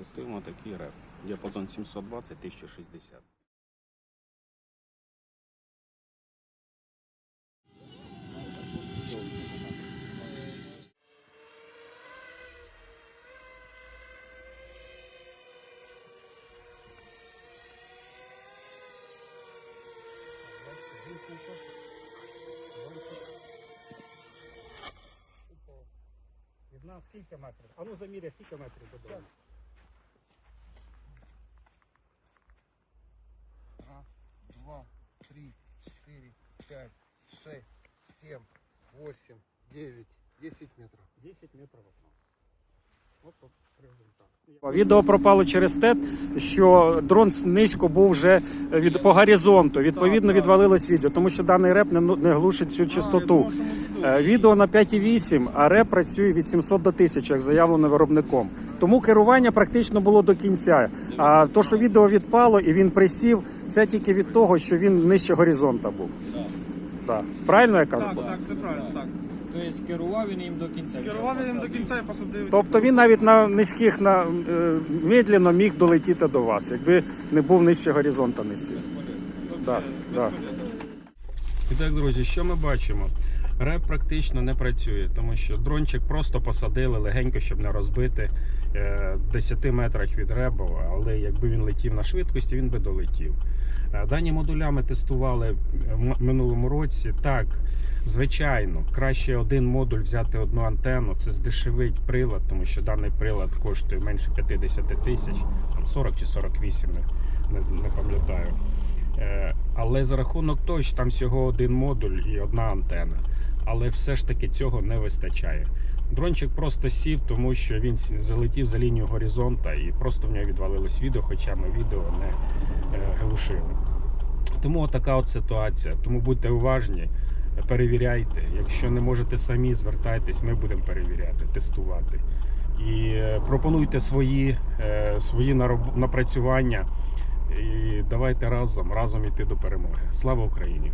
Тестуємо такий реп. Діапазон 720-1060. Від нас скільки метрів? А ну заміряй, скільки метрів додому. Два, три, четыре, пять, шесть, семь, восемь, девять, десять метров. 10 метрів від нас. От результат. Відео пропало через те, що дрон низько був вже від по горизонту. Відповідно, відвалилось відео, тому що даний реп не, не глушить цю частоту. Е, Відео на 5,8, а реп працює від 700 до 1000, як заявлено виробником. Тому керування практично було до кінця. А то, що відео відпало і він присів, це тільки від того, що він нижче горизонта був. Так. Правильно я кажу? Так, так, все правильно, так. Тобто керував він їм до кінця. Керував він до кінця і посадив. Тобто він навіть на низьких на е, медленно міг долетіти до вас, якби не був нижче горизонта не сів. Да, да. І так, друзі, що ми бачимо? Реп практично не працює, тому що дрончик просто посадили легенько, щоб не розбити е, в 10 метрах від ребу, але якби він летів на швидкості, він би долетів. Е, Дані модуля ми тестували в минулому році. Так, звичайно, краще один модуль взяти одну антенну. Це здешевить прилад, тому що даний прилад коштує менше 50 тисяч, там 40 чи 48, не, не, не пам'ятаю. Е, Але за рахунок того, що там всього один модуль і одна антена. Але все ж таки цього не вистачає. Дрончик просто сів, тому що він залетів за лінію горизонта і просто в нього відвалилось відео, хоча ми відео не е, глушили. Тому така от ситуація. Тому будьте уважні, перевіряйте. Якщо не можете самі, звертайтесь, ми будемо перевіряти, тестувати. І е, пропонуйте свої, е, свої напрацювання. І давайте разом, разом іти до перемоги. Слава Україні!